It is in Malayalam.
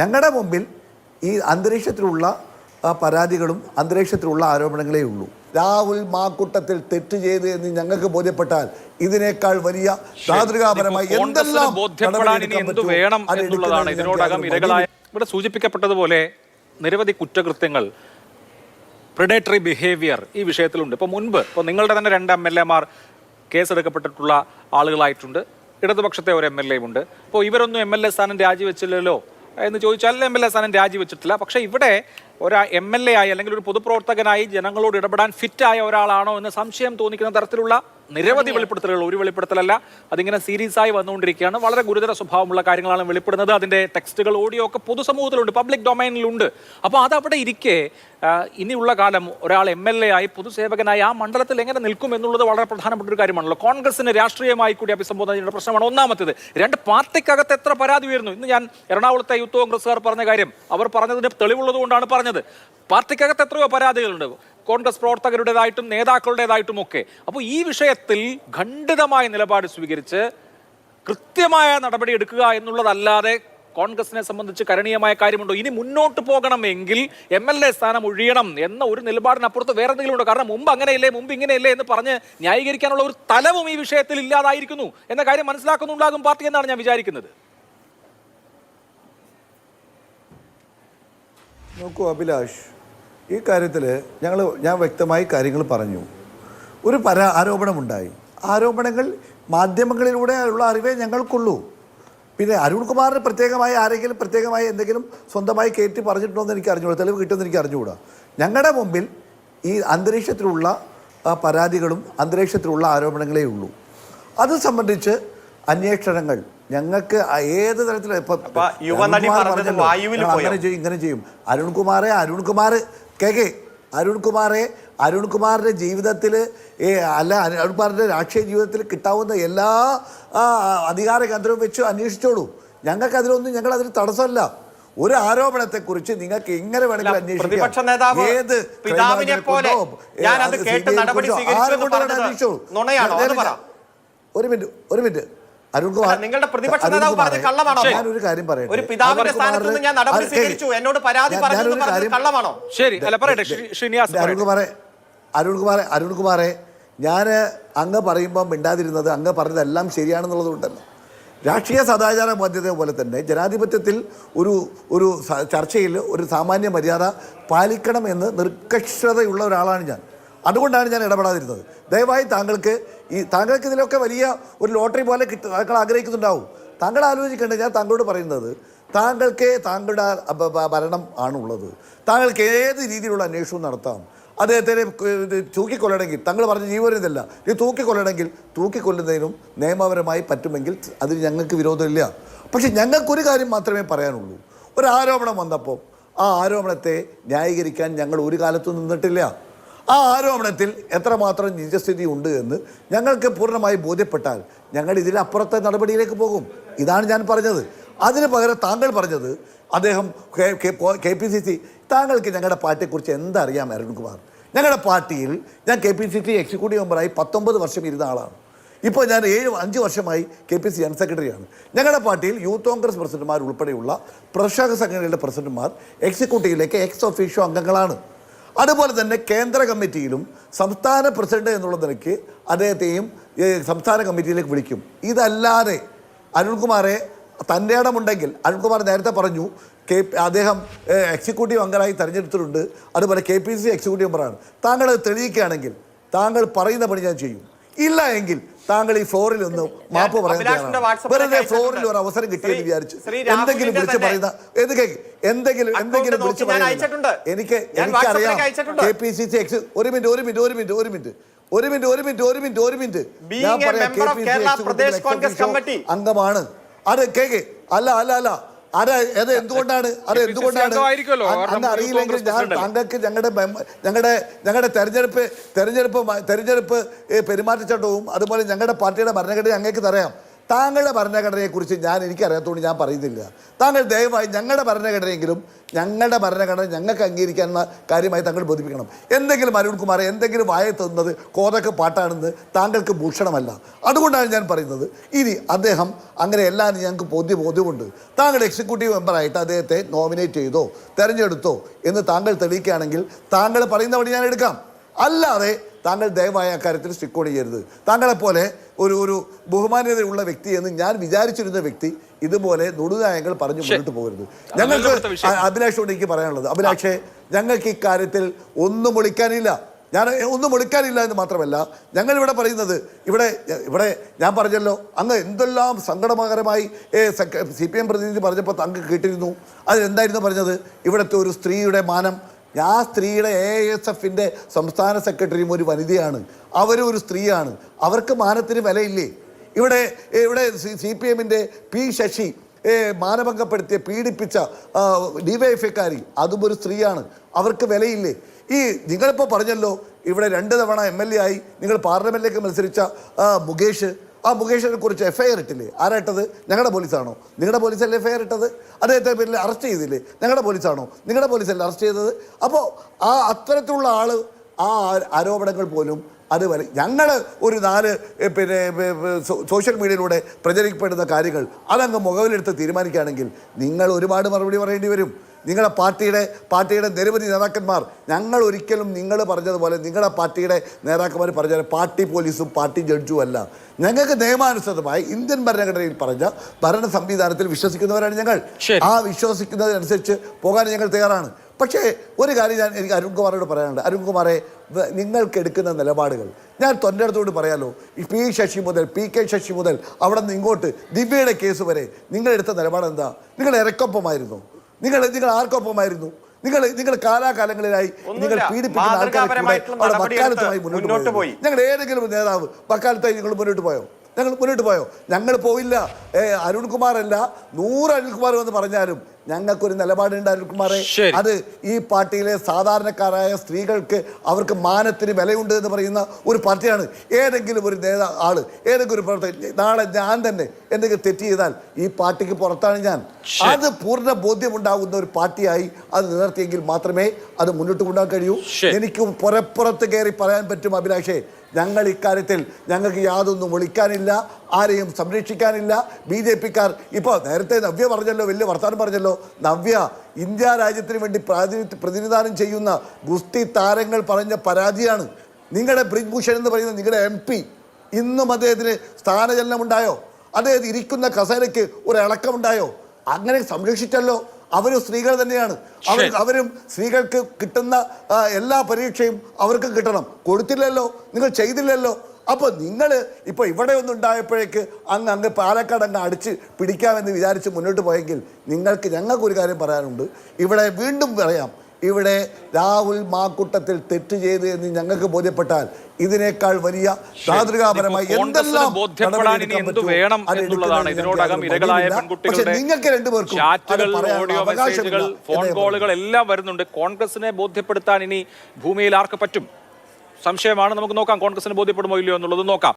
ഞങ്ങളുടെ മുമ്പിൽ ഈ അന്തരീക്ഷത്തിലുള്ള പരാതികളും അന്തരീക്ഷത്തിലുള്ള ആരോപണങ്ങളേ ഉള്ളൂ. രാഹുൽ മാക്കൂട്ടത്തിൽ തെറ്റ് ചെയ്ത് എന്ന് ഞങ്ങൾക്ക് ബോധ്യപ്പെട്ടാൽ ഇതിനേക്കാൾ വലിയ മാതൃകാപരമായി എന്തെല്ലാം വേണം അത് എന്നുള്ളതാണ് ഇതിനോടകം ഇരകളായ ഇവിടെ സൂചിപ്പിക്കപ്പെട്ടതുപോലെ നിരവധി കുറ്റകൃത്യങ്ങൾ പ്രിഡേറ്ററി ബിഹേവിയർ ഈ വിഷയത്തിലുണ്ട്. ഇപ്പോൾ മുൻപ് ഇപ്പോൾ നിങ്ങളുടെ തന്നെ രണ്ട് എം എൽ എമാർ കേസെടുക്കപ്പെട്ടിട്ടുള്ള ആളുകളായിട്ടുണ്ട്. ഇടതുപക്ഷത്തെ ഒരു എം എൽ എ ഉണ്ട്. അപ്പോൾ ഇവരൊന്നും എം എൽ എ സ്ഥാനം രാജിവെച്ചില്ലല്ലോ. എന്ന് ചോദിച്ചാൽ എം എൽ എ സ്ഥാനം രാജിവെച്ചിട്ടില്ല. പക്ഷേ ഇവിടെ ഒരു എം എൽ എ ആയി അല്ലെങ്കിൽ ഒരു പൊതുപ്രവർത്തകനായി ജനങ്ങളോട് ഇടപെടാൻ ഫിറ്റായ ഒരാളാണോ എന്ന് സംശയം തോന്നിക്കുന്ന തരത്തിലുള്ള നിരവധി വെളിപ്പെടുത്തലുകൾ ഒരു വെളിപ്പെടുത്തലല്ല. അതിങ്ങനെ സീരീസായി ആയി വന്നുകൊണ്ടിരിക്കുകയാണ്. വളരെ ഗുരുതര സ്വഭാവമുള്ള കാര്യങ്ങളാണ് വെളിപ്പെടുന്നത്. അതിന്റെ ടെക്സ്റ്റുകൾ ഓഡിയോ ഒക്കെ പൊതുസമൂഹത്തിലുണ്ട്. പബ്ലിക് ഡൊമൈനിലുണ്ട് അപ്പോൾ അതവിടെ ഇരിക്കെ ഇനിയുള്ള കാലം ഒരാൾ എം എൽ എ ആയി പൊതുസേവകനായി ആ മണ്ഡലത്തിൽ എങ്ങനെ നിൽക്കും എന്നുള്ളത് വളരെ പ്രധാനപ്പെട്ട ഒരു കാര്യമാണല്ലോ. കോൺഗ്രസിന് രാഷ്ട്രീയമായി കൂടി അഭിസംബോധന ചെയ്യുന്ന പ്രശ്നമാണ് ഒന്നാമത്തേത്. രണ്ട് പാർട്ടിക്കകത്ത് എത്ര പരാതി ഉയർന്നു ഇന്ന് ഞാൻ എറണാകുളത്തെ യൂത്ത് കോൺഗ്രസ്സുകാർ പറഞ്ഞ കാര്യം. അവർ പറഞ്ഞതിന് തെളിവുള്ളത് കൊണ്ടാണ് പറഞ്ഞത്. പാർട്ടിക്കകത്ത് എത്രയോ പരാതികളുണ്ട്. കോൺഗ്രസ് പ്രവർത്തകരുടേതായിട്ടും നേതാക്കളുടേതായിട്ടും ഒക്കെ അപ്പോൾ ഈ വിഷയത്തിൽ ഖണ്ഡിതമായ നിലപാട് സ്വീകരിച്ച് കൃത്യമായ നടപടി എടുക്കുക എന്നുള്ളതല്ലാതെ കോൺഗ്രസിനെ സംബന്ധിച്ച് കരണീയമായ കാര്യമുണ്ടോ? ഇനി മുന്നോട്ട് പോകണമെങ്കിൽ എം എൽ എ സ്ഥാനം ഒഴിയണം എന്ന ഒരു നിലപാടിനപ്പുറത്ത് വേറെ എന്തെങ്കിലും ഉണ്ടോ? കാരണം മുമ്പ് അങ്ങനെയല്ലേ മുമ്പ് ഇങ്ങനെയല്ലേ എന്ന് പറഞ്ഞ് ന്യായീകരിക്കാനുള്ള ഒരു തലവും ഈ വിഷയത്തിൽ ഇല്ലാതായിരിക്കുന്നു എന്ന കാര്യം മനസ്സിലാക്കുന്നുണ്ടാകും പാർട്ടി എന്നാണ് ഞാൻ വിചാരിക്കുന്നത്. നോക്കൂ അഭിലാഷ് ഈ കാര്യത്തിൽ ഞങ്ങൾ ഞാൻ വ്യക്തമായി കാര്യങ്ങൾ പറഞ്ഞു. ഒരു പരാ ആരോപണമുണ്ടായി. ആരോപണങ്ങൾ മാധ്യമങ്ങളിലൂടെ ഉള്ള അറിവേ ഞങ്ങൾക്കുള്ളൂ. പിന്നെ അരുൺകുമാറിന് പ്രത്യേകമായി ആരെങ്കിലും പ്രത്യേകമായി എന്തെങ്കിലും സ്വന്തമായി കയറ്റി പറഞ്ഞിട്ടുണ്ടോ എന്ന് എനിക്ക് അറിഞ്ഞുകൂടാ തെളിവ് കിട്ടുമെന്ന് എനിക്ക് അറിഞ്ഞുകൂടാ ഞങ്ങളുടെ മുമ്പിൽ ഈ അന്തരീക്ഷത്തിലുള്ള പരാതികളും അന്തരീക്ഷത്തിലുള്ള ആരോപണങ്ങളേ ഉള്ളൂ. അത് സംബന്ധിച്ച് അന്വേഷണങ്ങൾ ഞങ്ങൾക്ക് ഏത് തരത്തിലും അങ്ങനെ ചെയ്യും ഇങ്ങനെ ചെയ്യും. അരുൺകുമാറെ അരുൺകുമാർ കെ കെ അരുൺകുമാറെ അരുൺകുമാറിന്റെ ജീവിതത്തിൽ അല്ല അരുൺകുമാറിന്റെ രാഷ്ട്രീയ ജീവിതത്തിൽ കിട്ടാവുന്ന എല്ലാ അധികാര കേന്ദ്രവും വെച്ച് അന്വേഷിച്ചോളൂ. ഞങ്ങൾക്ക് അതിലൊന്നും ഞങ്ങൾ അതിന് തടസ്സമല്ല. ഒരു ആരോപണത്തെ കുറിച്ച് നിങ്ങൾക്ക് എങ്ങനെ വേണമെങ്കിലും അന്വേഷിക്കാം. ഏത് അന്വേഷിച്ചോളൂ. ഒരു മിനിറ്റ് ഒരു മിനിറ്റ്. അരുൺകുമാർ നിങ്ങളുടെ പ്രതിപക്ഷ നേതാവ് അരുൺകുമാറെ, പറഞ്ഞത് കള്ളമാണോ? ഞാനൊരു കാര്യം പറയട്ടെ. ഒരു പിതാവിന്റെ സ്ഥാനത്ത് നിന്ന് ഞാൻ നടപടി സ്വീകരിച്ചു. എന്നോട് പരാതി പറഞ്ഞു കള്ളമാണോ? ശരി അല്ല പറയട്ടെ. ശ്രീ- ശ്രീനിവാസ്. അരുൺകുമാറെ അരുൺകുമാറെ അരുൺകുമാറെ ഞാൻ അങ്ങ് പറയുമ്പോൾ മിണ്ടാതിരുന്നത് അങ്ങ് പറഞ്ഞതെല്ലാം ശരിയാണെന്നുള്ളത് കൊണ്ടല്ല? രാഷ്ട്രീയ സദാചാര ബാധ്യത പോലെ തന്നെ ജനാധിപത്യത്തിൽ ഒരു ഒരു ചർച്ചയിൽ ഒരു സാമാന്യ മര്യാദ പാലിക്കണമെന്ന് നിർക്കക്ഷതയുള്ള ഒരാളാണ് ഞാൻ. അതുകൊണ്ടാണ് ഞാൻ ഇടപെടാതിരുന്നത്. ദയവായി താങ്കൾക്ക് ഈ താങ്കൾക്ക് ഇതിലൊക്കെ വലിയ ഒരു ലോട്ടറി പോലെ കിട്ടും താങ്കൾ ആഗ്രഹിക്കുന്നുണ്ടാവും. താങ്കൾ ആലോചിക്കേണ്ടത് ഞാൻ താങ്കളോട് പറയുന്നത് താങ്കൾക്ക് താങ്കളുടെ ഭരണം ആണുള്ളത്. താങ്കൾക്ക് ഏത് രീതിയിലുള്ള അന്വേഷണവും നടത്താം. അദ്ദേഹത്തിനെ തൂക്കിക്കൊല്ലണമെങ്കിൽ താങ്കൾ പറഞ്ഞ ജീവനിതല്ല ഇത് തൂക്കിക്കൊല്ലണമെങ്കിൽ തൂക്കിക്കൊല്ലുന്നതിനും നിയമപരമായി പറ്റുമെങ്കിൽ അതിന് ഞങ്ങൾക്ക് വിരോധമില്ല. പക്ഷെ ഞങ്ങൾക്കൊരു കാര്യം മാത്രമേ പറയാനുള്ളൂ. ഒരു ആരോപണം വന്നപ്പോൾ ആ ആരോപണത്തെ ന്യായീകരിക്കാൻ ഞങ്ങൾ ഒരു കാലത്തും നിന്നിട്ടില്ല. ആ ആരോപണത്തിൽ എത്രമാത്രം നിജസ്ഥിതി ഉണ്ട് എന്ന് ഞങ്ങൾക്ക് പൂർണമായി ബോധ്യപ്പെട്ടാൽ ഞങ്ങൾ ഇതിലപ്പുറത്തെ നടപടിയിലേക്ക് പോകും. ഇതാണ് ഞാൻ പറഞ്ഞത്. അതിന് പകരം താങ്കൾ പറഞ്ഞത് അദ്ദേഹം കെ പി സി സി താങ്കൾക്ക് ഞങ്ങളുടെ പാർട്ടിയെക്കുറിച്ച് എന്തറിയാം അരുൺകുമാർ? ഞങ്ങളുടെ പാർട്ടിയിൽ ഞാൻ K P C C executive മെമ്പറായി പത്തൊമ്പത് വർഷം ഇരുന്ന ആളാണ്. ഇപ്പോൾ ഞാൻ ഏഴ് അഞ്ച് വർഷമായി കെ പി സി ജനറൽ സെക്രട്ടറിയാണ് ഞങ്ങളുടെ പാർട്ടിയിൽ യൂത്ത് കോൺഗ്രസ് പ്രസിഡന്റുമാർ ഉൾപ്പെടെയുള്ള പ്രക്ഷക സംഘടനകളുടെ പ്രസിഡന്റുമാർ എക്സിക്യൂട്ടീവിലേക്ക് എക്സ് ഒഫീഷ്യോ അംഗങ്ങളാണ്. അതുപോലെ തന്നെ കേന്ദ്ര കമ്മിറ്റിയിലും സംസ്ഥാന പ്രസിഡന്റ് എന്നുള്ള നിലയ്ക്ക് അദ്ദേഹത്തെയും സംസ്ഥാന കമ്മിറ്റിയിലേക്ക് വിളിക്കും. ഇതല്ലാതെ അരുൺകുമാറെ തന്റെ ഇടമുണ്ടെങ്കിൽ അരുൺകുമാർ നേരത്തെ പറഞ്ഞു കെ അദ്ദേഹം എക്സിക്യൂട്ടീവ് അംഗമായി തിരഞ്ഞെടുത്തിട്ടുണ്ട്. അതുപോലെ കെ പി സി എക്സിക്യൂട്ടീവ് മെമ്പറാണ്. താങ്കൾ തെളിയിക്കുകയാണെങ്കിൽ താങ്കൾ പറയുന്ന പണി ഞാൻ ചെയ്യും. ഇല്ല എങ്കിൽ താങ്കൾ ഈ ഫ്ലോറിൽ ഒന്ന് മാപ്പ്. വാട്സപ്പിലേക്ക് വെറുതെ ഫ്ലോറിൽ ഒരു അവസരം കിട്ടിയെന്ന് വിചാരിച്ചു എന്തെങ്കിലും വിളിച്ച് പറയുന്ന ഏത് എന്തെങ്കിലും എന്തെങ്കിലും എന്തെങ്കിലും വിളിച്ച് പറയുന്നില്ല. എനിക്ക് എനിക്കറിയാം. K P C C ex ഒരു മിനിറ്റ് ഒരു മിനിറ്റ് ഒരു മിനിറ്റ് ഒരു മിനിറ്റ്. ഒരു മിനിറ്റ് ഒരു മിനിറ്റ് ഒരു മിനിറ്റ് ഒരു മിനിറ്റ്. ഞാൻ പറയാം. അംഗമാണ്. അത് കേക്ക് അല്ല അല്ല അല്ല. അത് അത് എന്തുകൊണ്ടാണ്? അത് എന്തുകൊണ്ടാണ്. അന്ന് അറിയില്ലെങ്കിൽ ഞാൻ താങ്കൾക്ക് ഞങ്ങളുടെ ഞങ്ങളുടെ ഞങ്ങളുടെ തെരഞ്ഞെടുപ്പ് തെരഞ്ഞെടുപ്പ് തെരഞ്ഞെടുപ്പ് പെരുമാറ്റച്ചട്ടവും അതുപോലെ ഞങ്ങളുടെ പാർട്ടിയുടെ ഭരണഘടന അങ്ങേക്ക് തരാം താങ്കളുടെ ഭരണഘടനയെക്കുറിച്ച് ഞാൻ എനിക്കറിയാത്തതുകൊണ്ട് ഞാൻ പറയുന്നില്ല. താങ്കൾ ദയവായി ഞങ്ങളുടെ ഭരണഘടനയെങ്കിലും ഞങ്ങളുടെ ഭരണഘടന ഞങ്ങൾക്ക് അംഗീകരിക്കാനുള്ള കാര്യമായി താങ്കൾ ബോധിപ്പിക്കണം. എന്തെങ്കിലും അരുൺകുമാറെ എന്തെങ്കിലും വായ തന്നത് കോതക്ക് പാട്ടാണെന്ന് താങ്കൾക്ക് ഭൂഷണമല്ല. അതുകൊണ്ടാണ് ഞാൻ പറയുന്നത്. ഇനി അദ്ദേഹം അങ്ങനെ എല്ലാം ഞങ്ങൾക്ക് ബോധ്യ ബോധ്യമുണ്ട്. താങ്കൾ എക്സിക്യൂട്ടീവ് മെമ്പറായിട്ട് അദ്ദേഹത്തെ നോമിനേറ്റ് ചെയ്തോ തിരഞ്ഞെടുത്തോ എന്ന് താങ്കൾ തെളിയിക്കുകയാണെങ്കിൽ താങ്കൾ പറയുന്ന വഴി ഞാൻ എടുക്കാം. അല്ലാതെ താങ്കൾ ദയവായ അക്കാര്യത്തിൽ സ്റ്റിക്കോൺ ചെയ്യരുത്. താങ്കളെപ്പോലെ ഒരു ഒരു ബഹുമാന്യതയുള്ള വ്യക്തി എന്ന് ഞാൻ വിചാരിച്ചിരുന്ന വ്യക്തി ഇതുപോലെ നുണുനായങ്ങൾ പറഞ്ഞു മുന്നോട്ട് പോകരുത്. ഞങ്ങൾക്ക് അഭിലാഷോട് എനിക്ക് പറയാനുള്ളത്. അഭിലാഷേ ഞങ്ങൾക്ക് ഇക്കാര്യത്തിൽ ഒന്നും ഒളിക്കാനില്ല ഞാൻ ഒന്നും ഒളിക്കാനില്ല എന്ന് മാത്രമല്ല ഞങ്ങളിവിടെ പറയുന്നത് ഇവിടെ ഇവിടെ ഞാൻ പറഞ്ഞല്ലോ അങ്ങ് എന്തെല്ലാം സങ്കടകരമായി സി പി എം പ്രതിനിധി പറഞ്ഞപ്പോൾ താങ്കൾ കേട്ടിരുന്നു. അതിലെന്തായിരുന്നു പറഞ്ഞത്? ഇവിടുത്തെ ഒരു സ്ത്രീയുടെ മാനം ആ സ്ത്രീയുടെ എ എസ് എഫിന്റെ സംസ്ഥാന സെക്രട്ടറിയും ഒരു വനിതയാണ്. അവരും ഒരു സ്ത്രീയാണ്. അവർക്ക് മാനത്തിന് വിലയില്ലേ? ഇവിടെ ഇവിടെ സി പി എമ്മിന്റെ പി ശശി മാനഭംഗപ്പെടുത്തിയ പീഡിപ്പിച്ച ഡിവൈഎഫ്ഐക്കാരി അതും ഒരു സ്ത്രീയാണ്. അവർക്ക് വിലയില്ലേ? ഈ നിങ്ങളിപ്പോൾ പറഞ്ഞല്ലോ ഇവിടെ രണ്ട് തവണ എം എൽ എ ആയി നിങ്ങൾ പാർലമെന്റിലേക്ക് മത്സരിച്ച മുകേഷ് ആ മുകേഷിനെ കുറിച്ച് എഫ് ഐ ആർ ഇട്ടില്ലേ? ആരാ ഇട്ടത്? ഞങ്ങളുടെ പോലീസാണോ? നിങ്ങളുടെ പോലീസല്ലേ എഫ് ഐ ആർ ഇട്ടത്? അദ്ദേഹത്തെ പേരിൽ അറസ്റ്റ് ചെയ്തില്ലേ? ഞങ്ങളുടെ പോലീസാണോ? നിങ്ങളുടെ പോലീസല്ലേ അറസ്റ്റ് ചെയ്തത്? അപ്പോൾ ആ അത്തരത്തിലുള്ള ആൾ ആ ആരോപണങ്ങൾ പോലും അതുപോലെ ഞങ്ങൾ ഒരു നാല് പിന്നെ സോഷ്യൽ മീഡിയയിലൂടെ പ്രചരിക്കപ്പെടുന്ന കാര്യങ്ങൾ അതങ്ങ് മുഖവിലെടുത്ത് തീരുമാനിക്കുകയാണെങ്കിൽ നിങ്ങൾ ഒരുപാട് മറുപടി പറയേണ്ടി വരും. നിങ്ങളുടെ പാർട്ടിയുടെ പാർട്ടിയുടെ നിരവധി നേതാക്കന്മാർ ഞങ്ങൾ ഒരിക്കലും നിങ്ങൾ പറഞ്ഞതുപോലെ നിങ്ങളുടെ പാർട്ടിയുടെ നേതാക്കന്മാർ പറഞ്ഞ പാർട്ടി പോലീസും പാർട്ടി ജഡ്ജും അല്ല. ഞങ്ങൾക്ക് നിയമാനുസൃതമായി ഇന്ത്യൻ ഭരണഘടനയിൽ പറഞ്ഞ ഭരണ സംവിധാനത്തിൽ വിശ്വസിക്കുന്നവരാണ് ഞങ്ങൾ. ആ വിശ്വസിക്കുന്നതിനനുസരിച്ച് പോകാൻ ഞങ്ങൾ തയ്യാറാണ്. പക്ഷേ ഒരു കാര്യം ഞാൻ എനിക്ക് അരുൺകുമാറിനോട് പറയാനുണ്ട്. അരുൺകുമാറെ നിങ്ങൾക്ക് എടുക്കുന്ന നിലപാടുകൾ. ഞാൻ തൊണ്ടടുത്തോട് പറയാലോ ഈ പി ശശി മുതൽ പി കെ ശശി മുതൽ അവിടെ നിന്ന് ഇങ്ങോട്ട് ദിവ്യയുടെ കേസ് വരെ നിങ്ങളെടുത്ത നിലപാട് എന്താ നിങ്ങൾ ഇരക്കൊപ്പമായിരുന്നു? നിങ്ങൾ നിങ്ങൾ ആർക്കൊപ്പമായിരുന്നു നിങ്ങൾ നിങ്ങൾ കാലാകാലങ്ങളിലായി നിങ്ങൾ. പീഡിപ്പിക്കുന്ന ആൾക്കാരെ വക്കാലത്തുമായി മുന്നോട്ട് പോയി. ഞങ്ങൾ ഏതെങ്കിലും നേതാവ് വക്കാലത്തായി നിങ്ങൾ മുന്നോട്ട് പോയോ? ഞങ്ങൾ മുന്നോട്ട് പോയോ? ഞങ്ങൾ പോയില്ല. അരുൺകുമാർ അല്ല നൂറ് അരുൺകുമാർ എന്ന് പറഞ്ഞാലും ഞങ്ങൾക്കൊരു നിലപാടുണ്ട് അരുൺകുമാറെ ശരി. അത് ഈ പാർട്ടിയിലെ സാധാരണക്കാരായ സ്ത്രീകൾക്ക് അവർക്ക് മാനത്തിന് വിലയുണ്ട് എന്ന് പറയുന്ന ഒരു പാർട്ടിയാണ്. ഏതെങ്കിലും ഒരു നേതാ ആൾ ഏതെങ്കിലും ഒരു പ്രവർത്തകൻ നാളെ ഞാൻ തന്നെ എന്തെങ്കിലും തെറ്റ് ചെയ്താൽ ഈ പാർട്ടിക്ക് പുറത്താണ് ഞാൻ. അത് പൂർണ ബോധ്യമുണ്ടാകുന്ന ഒരു പാർട്ടിയായി അത് നിലനിർത്തിയെങ്കിൽ മാത്രമേ അത് മുന്നോട്ട് കൊണ്ടുപോകാൻ കഴിയൂ. എനിക്ക് പുറപ്പുറത്ത് കയറി പറയാൻ പറ്റും അഭിലാഷേ. ഞങ്ങൾ ഇക്കാര്യത്തിൽ ഞങ്ങൾക്ക് യാതൊന്നും ഒളിക്കാനില്ല ആരെയും സംരക്ഷിക്കാനില്ല. ബി ജെ പിക്കാർ ഇപ്പോൾ നേരത്തെ നവ്യ പറഞ്ഞല്ലോ വലിയ വർത്തമാനം പറഞ്ഞല്ലോ. നവ്യ ഇന്ത്യ രാജ്യത്തിന് വേണ്ടി പ്രതിനിധാനം ചെയ്യുന്ന ഗുസ്തി താരങ്ങൾ പറഞ്ഞ പരാതിയാണ്. നിങ്ങളുടെ ബ്രിജ്ഭൂഷൺ എന്ന് പറയുന്ന നിങ്ങളുടെ എം പി ഇന്നും അദ്ദേഹത്തിന് സ്ഥാനചലനമുണ്ടായോ? അദ്ദേഹം ഇരിക്കുന്ന കസേരയ്ക്ക് ഒരു ഇളക്കമുണ്ടായോ അങ്ങനെ സംരക്ഷിച്ചല്ലോ. അവരും സ്ത്രീകൾ തന്നെയാണ്. അവർ അവരും സ്ത്രീകൾക്ക് കിട്ടുന്ന എല്ലാ പരീക്ഷയും അവർക്ക് കിട്ടണം. കൊടുത്തില്ലല്ലോ നിങ്ങൾ ചെയ്തില്ലല്ലോ. അപ്പോൾ നിങ്ങൾ ഇപ്പോൾ ഇവിടെ ഒന്നുണ്ടായപ്പോഴേക്ക് അങ്ങ് അങ്ങ് പാലക്കാട് അങ്ങ് അടിച്ച് പിടിക്കാമെന്ന് വിചാരിച്ച് മുന്നോട്ട് പോയെങ്കിൽ നിങ്ങൾക്ക് ഞങ്ങൾക്കൊരു കാര്യം പറയാനുണ്ട്. ഇവിടെ വീണ്ടും പറയാം. ഇവിടെ രാഹുൽ മാക്കൂട്ടത്തിൽ തെറ്റ് ചെയ്ത് എന്ന് ഞങ്ങൾക്ക് ബോധ്യപ്പെട്ടാൽ ഇതിനേക്കാൾ വലിയ മാതൃകാപരമായി എന്തെല്ലാം വേണം എന്നുള്ളതാണ്. ഇതിനോടകം ഇരകളായ പെൺകുട്ടികളുടെ നിങ്ങൾക്ക് രണ്ടുപേർക്കും ഓഡിയോ മെസ്സേജുകൾ ഫോൺ കോളുകൾ എല്ലാം വരുന്നുണ്ട്. കോൺഗ്രസിനെ ബോധ്യപ്പെടുത്താൻ ഇനി ഭൂമിയിൽ ആർക്ക് പറ്റും? സംശയമാണ്. നമുക്ക് നോക്കാം കോൺഗ്രസിന് ബോധ്യപ്പെടുമോ ഇല്ലയോ എന്നുള്ളത് നോക്കാം.